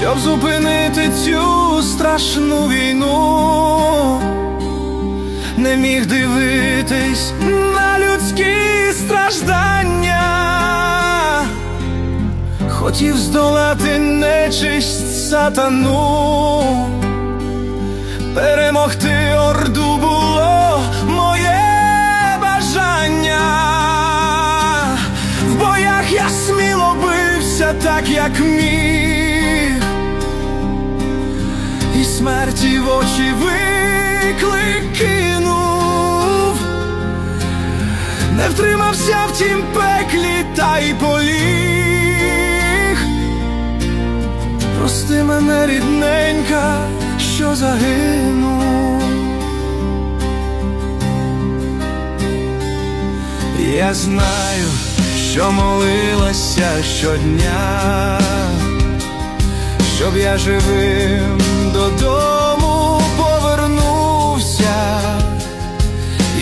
щоб зупинити цю страшну війну, не міг дивитись на людські страждання, хотів здолати нечисть сатану, перемогти орду смерті в очі виклик кинув, не втримався в тім пеклі та й поліг. Прости мене, рідненька, що загинув. Я знаю, що молилася щодня щоб я живим додому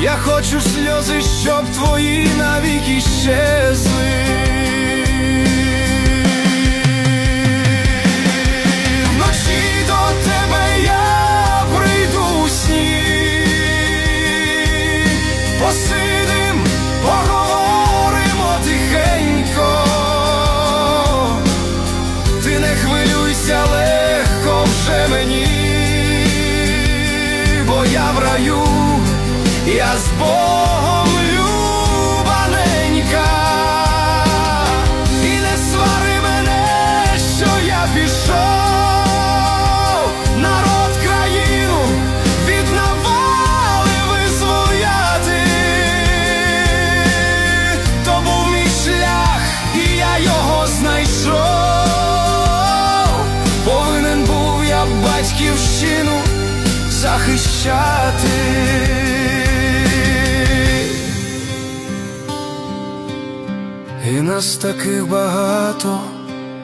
Я хочу сльози, щоб твої навіки щезли. Вночі до тебе я прийду сні. Посидим, поговоримо тихенько. Ти не хвилюйся легко вже мені, бо я в раю, я з Богом любаненька, і не свари мене, що я пішов, народ країну від навали визволяти, то був мій шлях, і я його знайшов. Повинен був я батьківщину захищати. Нас таких багато,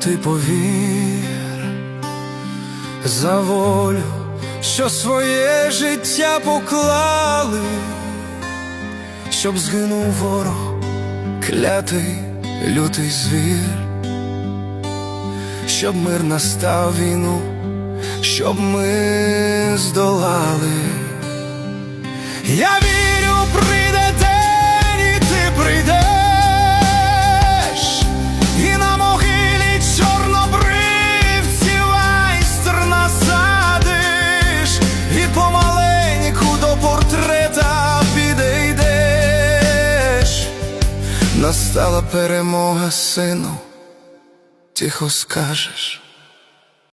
ти повір, за волю, що своє життя поклали, щоб згинув ворог, клятий лютий звір щоб мир настав війну, щоб ми здолали. Я вірю, прийде Настала перемога, сину тихо скажеш.